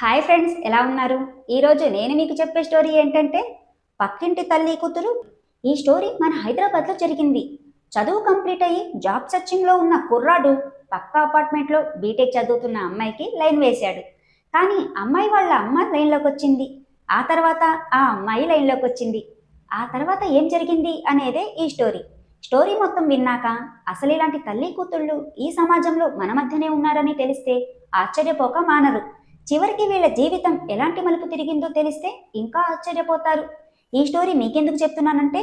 Hi friends ఎలా ఉన్నారు? ఈరోజు నేను మీకు చెప్పే స్టోరీ ఏంటంటే పక్కింటి తల్లి కూతురు ఈ స్టోరీ మన హైదరాబాద్లో జరిగింది. చదువు కంప్లీట్ అయ్యి జాబ్ సర్చింగ్లో ఉన్న కుర్రాడు పక్క అపార్ట్మెంట్లో బీటెక్ చదువుతున్న అమ్మాయికి లైన్ వేశాడు. కానీ అమ్మాయి వాళ్ళ అమ్మ లైన్లోకి వచ్చింది. ఆ తర్వాత ఆ అమ్మాయి లైన్లోకి వచ్చింది. ఆ తర్వాత ఏం జరిగింది అనేదే ఈ స్టోరీ స్టోరీ మొత్తం విన్నాక అసలు ఇలాంటి తల్లి కూతుళ్ళు ఈ సమాజంలో మన మధ్యనే ఉన్నారని తెలిస్తే ఆశ్చర్యపోక మానరు. చివరికి వీళ్ళ జీవితం ఎలాంటి మలుపు తిరిగిందో తెలిస్తే ఇంకా ఆశ్చర్యపోతారు. ఈ స్టోరీ మీకెందుకు చెప్తున్నానంటే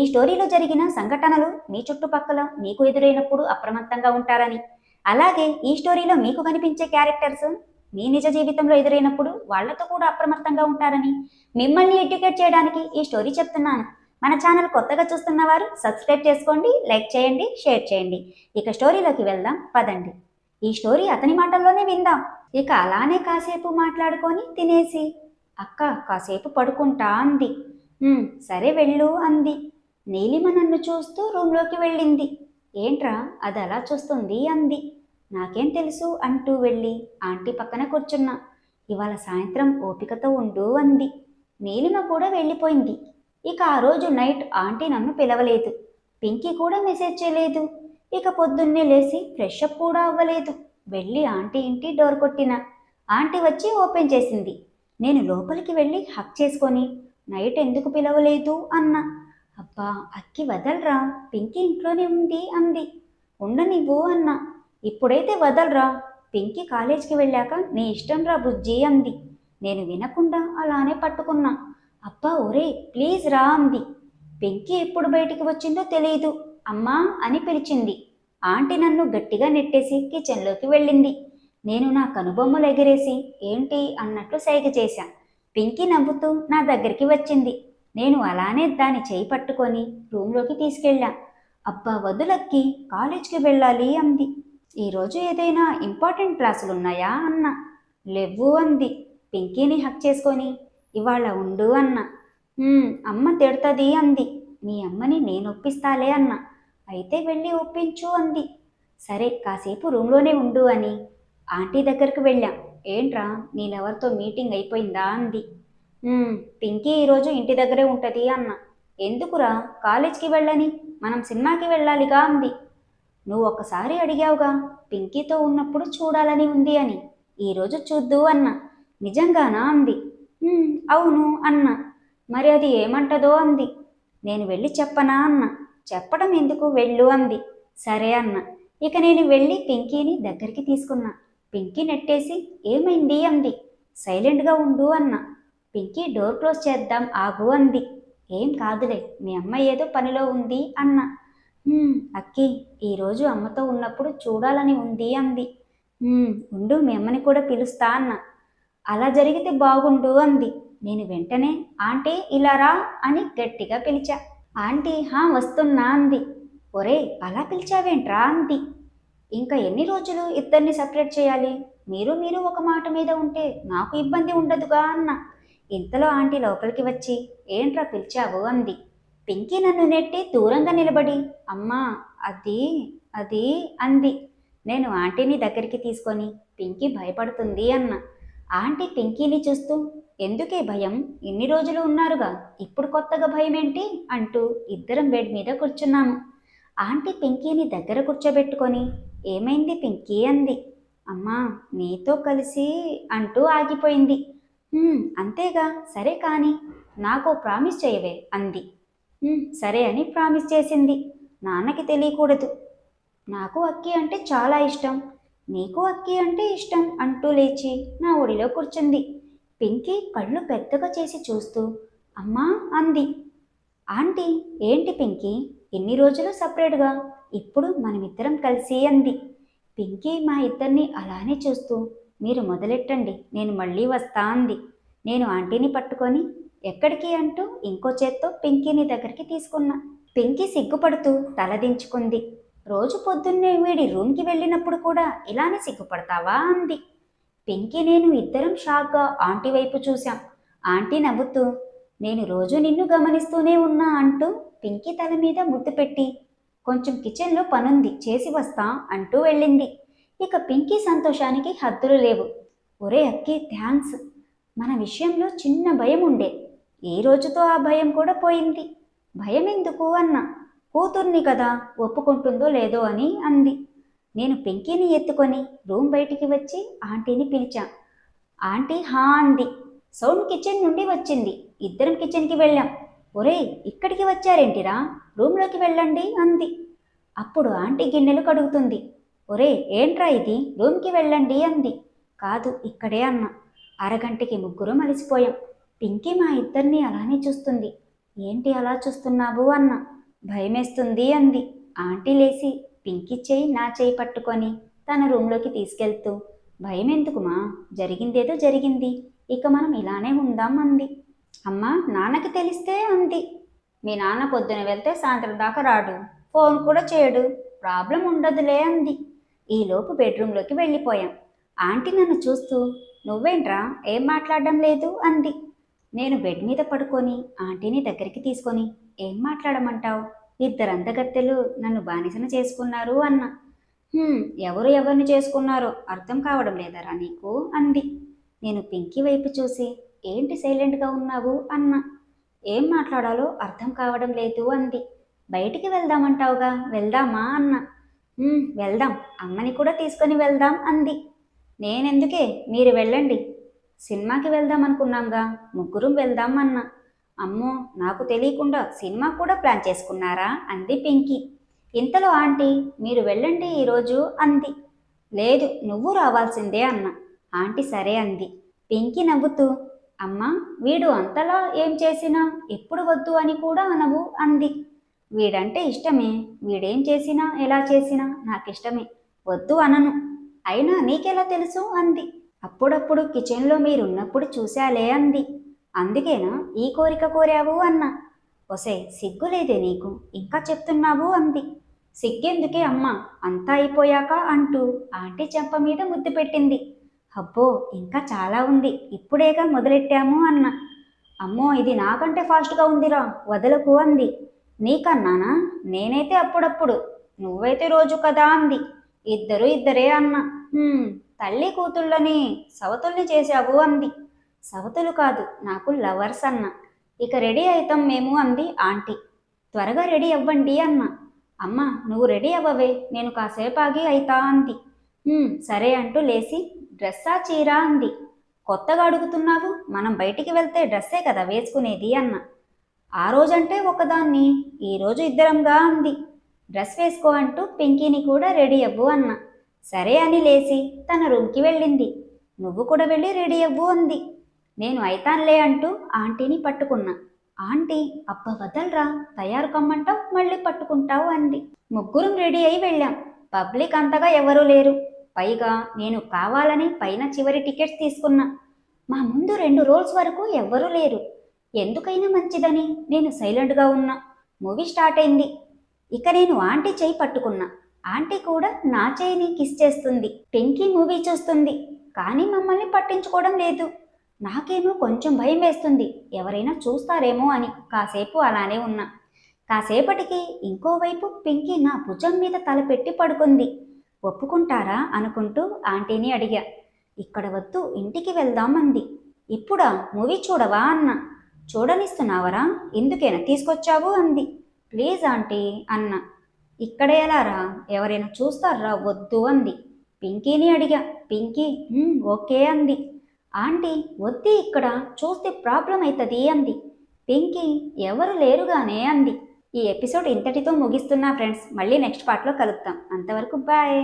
ఈ స్టోరీలో జరిగిన సంఘటనలు మీ చుట్టుపక్కల మీకు ఎదురైనప్పుడు అప్రమత్తంగా ఉంటారని. అలాగే ఈ స్టోరీలో మీకు కనిపించే క్యారెక్టర్స్ మీ నిజ జీవితంలో ఎదురైనప్పుడు వాళ్ళతో కూడా అప్రమత్తంగా ఉంటారని. మిమ్మల్ని ఎడ్యుకేట్ చేయడానికి ఈ స్టోరీ చెప్తున్నాను. మన ఛానల్ కొత్తగా చూస్తున్న వారు సబ్స్క్రైబ్ చేసుకోండి లైక్ చేయండి షేర్ చేయండి. ఇక స్టోరీలోకి వెళ్దాం పదండి. ఈ స్టోరీ అతని మాటల్లోనే విందాం. ఇక అలానే కాసేపు మాట్లాడుకొని తినేసి అక్క కాసేపు పడుకుంటా అంది. సరే వెళ్ళు అంది. నీలిమ నన్ను చూస్తూ రూమ్లోకి వెళ్ళింది. ఏంట్రా అది అలా చూస్తుంది అంది. నాకేం తెలుసు అంటూ వెళ్ళి ఆంటీ పక్కన కూర్చున్నా. ఇవాళ సాయంత్రం ఓపికతో ఉండు అంది. నీలిమ కూడా వెళ్ళిపోయింది. ఇక ఆ రోజు నైట్ ఆంటీ నన్ను పిలవలేదు. పింకీ కూడా మెసేజ్ చేయలేదు. ఇక పొద్దున్నే లేచి ఫ్రెష్ అప్ కూడా అవ్వలేదు. వెళ్ళి ఆంటీ ఇంటి డోర్ కొట్టిన. ఆంటీ వచ్చి ఓపెన్ చేసింది. నేను లోపలికి వెళ్ళి హక్ చేసుకొని నైట్ ఎందుకు పిలవలేదు అన్నా. అబ్బా అక్కి వదలరా పింకీ ఇంట్లోనే ఉంది అంది. ఉండనివ్వు అన్నా. ఇప్పుడైతే వదలరా పింకీ కాలేజీకి వెళ్ళాక నీ ఇష్టం రా బుజ్జి అంది. నేను వినకుండా అలానే పట్టుకున్నా. అబ్బా ఒరే ప్లీజ్ రా అంది. పింకీ ఎప్పుడు బయటికి వచ్చిందో తెలియదు అమ్మా అని పిలిచింది. ఆంటీ నన్ను గట్టిగా నెట్టేసి కిచెన్లోకి వెళ్ళింది. నేను నా కనుబొమ్మలు ఎగిరేసి ఏంటి అన్నట్లు సైగ చేశా. పింకీ నవ్వుతూ నా దగ్గరికి వచ్చింది. నేను అలానే దాని చేయి పట్టుకొని రూమ్లోకి తీసుకెళ్ళా. అబ్బా వదులక్కి కాలేజ్కి వెళ్ళాలి అంది. ఈరోజు ఏదైనా ఇంపార్టెంట్ క్లాసులు ఉన్నాయా అన్న. లేవు అంది. పింకీని హక్ చేసుకొని ఇవాళ ఉండు అన్న. అమ్మ తిడుతుంది అంది. మీ అమ్మని నేను ఒప్పిస్తాలే అన్న. అయితే వెళ్ళి ఒప్పించు అంది. సరే కాసేపు రూమ్లోనే ఉండు అని. ఆంటీ దగ్గరకు వెళ్ళాం. ఏంట్రా నీ లవర్తో మీటింగ్ అయిపోయిందా అంది. పింకీ ఈరోజు ఇంటి దగ్గరే ఉంటుంది అన్న. ఎందుకురా కాలేజ్కి వెళ్ళని మనం సినిమాకి వెళ్ళాలిగా అంది. నువ్వు ఒక్కసారి అడిగావుగా పింకీతో ఉన్నప్పుడు చూడాలని ఉంది అని. ఈరోజు చూద్దు అన్న. నిజంగానా అంది. అవును అన్న. మరి అది ఏమంటదో అంది. నేను వెళ్ళి చెప్పనా అన్న. చెప్పడం ఎందుకు వెళ్ళు అంది. సరే అన్న. ఇక నేను వెళ్ళి పింకీని దగ్గరికి తీసుకున్నా. పింకీ నెట్టేసి ఏమైంది అంది. సైలెంట్గా ఉండు అన్న. పింకీ డోర్ క్లోజ్ చేద్దాం ఆగు అంది. ఏం కాదులే మీ అమ్మ ఏదో పనిలో ఉంది అన్న. అక్కి ఈరోజు అమ్మతో ఉన్నప్పుడు చూడాలని ఉంది అంది. ఉండు మీ అమ్మని కూడా పిలుస్తా అన్న. అలా జరిగితే బాగుండు అంది. నేను వెంటనే ఆంటీ ఇలా రా అని గట్టిగా పిలిచా. ఆంటీ హా వస్తున్నా అంది. ఒరే అలా పిలిచావేంట్రా అంది. ఇంకా ఎన్ని రోజులు ఇద్దరిని సపరేట్ చేయాలి? మీరు మీరు ఒక మాట మీద ఉంటే నాకు ఇబ్బంది ఉండదుగా అన్న. ఇంతలో ఆంటీ లోపలికి వచ్చి ఏంట్రా పిలిచావు అంది. పింకీ నన్ను నెట్టి దూరంగా నిలబడి అమ్మా అది అది అంది. నేను ఆంటీని దగ్గరికి తీసుకొని పింకీ భయపడుతుంది అన్న. ఆంటీ పింకీని చూస్తూ ఎందుకే భయం? ఇన్ని రోజులు ఉన్నారుగా. ఇప్పుడు కొత్తగా భయం ఏంటి అంటూ ఇద్దరం బెడ్ మీద కూర్చున్నాము. ఆంటీ పింకీని దగ్గర కూర్చోబెట్టుకొని ఏమైంది పింకీ? అంది. అమ్మా నీతో కలిసి అంటూ ఆగిపోయింది. అంతేగా. సరే కానీ నాకు ప్రామిస్ చేయవే అంది. సరే అని ప్రామిస్ చేసింది. నాన్నకి తెలియకూడదు. నాకు అక్కి అంటే చాలా ఇష్టం. నీకు అక్కి అంటే ఇష్టం అంటూ లేచి నా ఒడిలో కూర్చుంది. పింకీ కళ్ళు పెద్దగా చేసి చూస్తూ అమ్మా అంది. ఆంటీ ఏంటి పింకీ? ఎన్ని రోజులు సపరేట్గా? ఇప్పుడు మనమిద్దరం కలిసి అంది. పింకీ మా ఇద్దరిని అలానే చూస్తూ మీరు మొదలెట్టండి నేను మళ్ళీ వస్తా అంది. నేను ఆంటీని పట్టుకొని ఎక్కడికి అంటూ ఇంకో చేత్తో పింకీని దగ్గరికి తీసుకున్నా. పింకీ సిగ్గుపడుతూ తలదించుకుంది రోజు పొద్దున్నే వీడి రూమ్కి వెళ్ళినప్పుడు కూడా ఇలానే సిగ్గుపడతావా అంది. పింకీ నేను ఇద్దరం షాక్గా ఆంటీ వైపు చూశాం. ఆంటీ నవ్వుతూ నేను రోజు నిన్ను గమనిస్తూనే ఉన్నా అంటూ పింకీ తల మీద ముద్దు పెట్టి కొంచెం కిచెన్లో పనుంది చేసి వస్తా అంటూ వెళ్ళింది. ఇక పింకీ సంతోషానికి హద్దులు లేవు. ఒరే అక్కి థ్యాంక్స్. మన విషయంలో చిన్న భయం ఉండే. ఈ రోజుతో ఆ భయం కూడా పోయింది. భయం ఎందుకు అన్న? కూతుర్ని కదా ఒప్పుకుంటుందో లేదో అని అంది. నేను పెంకీని ఎత్తుకొని రూమ్ బయటికి వచ్చి ఆంటీని పిలిచా. ఆంటీ హా అంది. సౌండ్ కిచెన్ నుండి వచ్చింది. ఇద్దరం కిచెన్కి వెళ్ళాం. ఒరే ఇక్కడికి వచ్చారేంటిరా? రూమ్లోకి వెళ్ళండి అంది. అప్పుడు ఆంటీ గిన్నెలు కడుగుతుంది. ఒరే ఏంట్రా ఇది? రూమ్కి వెళ్ళండి అంది. కాదు ఇక్కడే అన్న. అరగంటకి ముగ్గురు మలిసిపోయాం పింకీ మా ఇద్దరిని అలానే చూస్తుంది. ఏంటి అలా చూస్తున్నావు అన్న? భయమేస్తుంది అంది. ఆంటీ లేచి పింకీ చేయి నా చేయి పట్టుకొని తన రూమ్లోకి తీసుకెళ్తూ భయం ఎందుకుమా జరిగిందేదో జరిగింది. ఇక మనం ఇలానే ఉందాం అంది. అమ్మ నాన్నకి తెలిస్తే అంది. మీ నాన్న పొద్దున వెళ్తే సాయంత్రం దాకా రాడు. ఫోన్ కూడా చేయడు. ప్రాబ్లం ఉండదులే అంది. ఈలోపు బెడ్రూమ్లోకి వెళ్ళిపోయాం. ఆంటీ నన్ను చూస్తూ నువ్వేంట్రా? ఏం మాట్లాడడం లేదు అంది. నేను బెడ్ మీద పడుకొని ఆంటీని దగ్గరికి తీసుకొని ఏం మాట్లాడమంటావు? ఇద్దరు నన్ను బానిసన చేసుకున్నారు అన్న. ఎవరు ఎవరిని చేసుకున్నారో అర్థం కావడం లేదరా నీకు? అంది. నేను పింకీ వైపు చూసి ఏంటి సైలెంట్గా ఉన్నావు? అన్న. ఏం మాట్లాడాలో అర్థం కావడం లేదు అంది. బయటికి వెళ్దామంటావుగా? వెళ్దామా? అన్న. వెళ్దాం అమ్మని కూడా తీసుకొని వెళ్దాం అంది. నేనెందుకే? మీరు వెళ్ళండి. సినిమాకి వెళ్దాం అనుకున్నాంగా ముగ్గురం వెళ్దాం అన్న. అమ్మో నాకు తెలియకుండా సినిమా కూడా ప్లాన్ చేసుకున్నారా? అంది పింకీ. ఇంతలో ఆంటీ మీరు వెళ్ళండి ఈరోజు అంది. లేదు నువ్వు రావాల్సిందే అన్న. ఆంటీ సరే అంది. పింకీ నవ్వుతూ అమ్మా వీడు అంతలా ఏం చేసినా ఎప్పుడు వద్దు అని కూడా అనవు అంది. వీడంటే ఇష్టమే వీడేం చేసినా ఎలా చేసినా నాకు ఇష్టమే వద్దు అనను. అయినా నీకెలా తెలుసు అంది. అప్పుడప్పుడు కిచెన్లో మీరున్నప్పుడు చూశాలే అంది. అందుకేనా ఈ కోరిక కోరావు అన్న. ఒసే సిగ్గులేదే నీకు ఇంకా చెప్తున్నావు అంది. సిగ్గెందుకే అమ్మ అంతా అయిపోయాక అంటూ ఆంటీ చెంప మీద ముద్దు పెట్టింది. అబ్బో ఇంకా చాలా ఉంది ఇప్పుడేగా మొదలెట్టాము అన్న. అమ్మో ఇది నాకంటే ఫాస్ట్గా ఉందిరా వదలకు అంది. నీకన్నానా? నేనైతే అప్పుడప్పుడు నువ్వైతే రోజు కదా అంది. ఇద్దరు ఇద్దరే అన్న. తల్లి కూతుళ్ళని సవతుల్ని చేశావు అంది. సవతులు కాదు నాకు లవర్స్ అన్న. ఇక రెడీ అవుతాం మేము అంది ఆంటీ. త్వరగా రెడీ అవ్వండి అన్న. అమ్మ నువ్వు రెడీ అవ్వవే నేను కాసేపు ఆగి అయితా అంది. సరే అంటూ లేచి డ్రెస్సా చీరా అంది. కొత్తగా అడుగుతున్నావు మనం బయటికి వెళ్తే డ్రెస్సే కదా వేసుకునేది అన్న. ఆ రోజంటే ఒకదాన్ని ఈ రోజు ఇద్దరంగా అంది. డ్రెస్ వేసుకో అంటూ పింకీని కూడా రెడీ అవ్వు అన్న. సరే అని లేచి తన రూమ్కి వెళ్ళింది. నువ్వు కూడా వెళ్ళి రెడీ అవ్వు అంది. నేను అయితాన్లే అంటూ ఆంటీని పట్టుకున్నా. ఆంటీ అబ్బ వదలరా? తయారు కమ్మంటావు మళ్ళీ పట్టుకుంటావు అంది. ముగ్గురం రెడీ అయి వెళ్ళాం. పబ్లిక్ అంతగా ఎవరూ లేరు. పైగా నేను కావాలని పైన చివరి టికెట్స్ తీసుకున్నా. మా ముందు రెండు రోల్స్ వరకు ఎవ్వరూ లేరు. ఎందుకైనా మంచిదని నేను సైలెంట్గా ఉన్నా. మూవీ స్టార్ట్ అయింది. ఇక నేను ఆంటీ చేయి పట్టుకున్నా. ఆంటీ కూడా నా చేయిని కిస్ చేస్తుంది. పెంకీ మూవీ చూస్తుంది. కానీ మమ్మల్ని పట్టించుకోవడం లేదు. నాకేమో కొంచెం భయం వేస్తుంది. ఎవరైనా చూస్తారేమో అని కాసేపు అలానే ఉన్నా. కాసేపటికి ఇంకోవైపు పింకీ నా భుజం మీద తలపెట్టి పడుకుంది. ఒప్పుకుంటారా అనుకుంటూ ఆంటీని అడిగా. ఇక్కడ వద్దు ఇంటికి వెళ్దాం అంది ఇప్పుడా మూవీ చూడవా అన్న. చూడనిస్తున్నావరా? ఎందుకైనా తీసుకొచ్చావు అంది. ప్లీజ్ ఆంటీ అన్న. ఇక్కడ ఎలారా? ఎవరైనా చూస్తారా? వద్దు అంది. పింకీని అడిగా. పింకీ ఓకే అంది. ఆంటీ వద్ది ఇక్కడ చూస్తే ప్రాబ్లం అవుతుంది అంది. పింకీ ఎవరు లేరుగానే అంది. ఈ ఎపిసోడ్ ఇంతటితో ముగిస్తున్నా ఫ్రెండ్స్. మళ్ళీ నెక్స్ట్ పార్ట్లో కలుద్దాం. అంతవరకు బాయ్.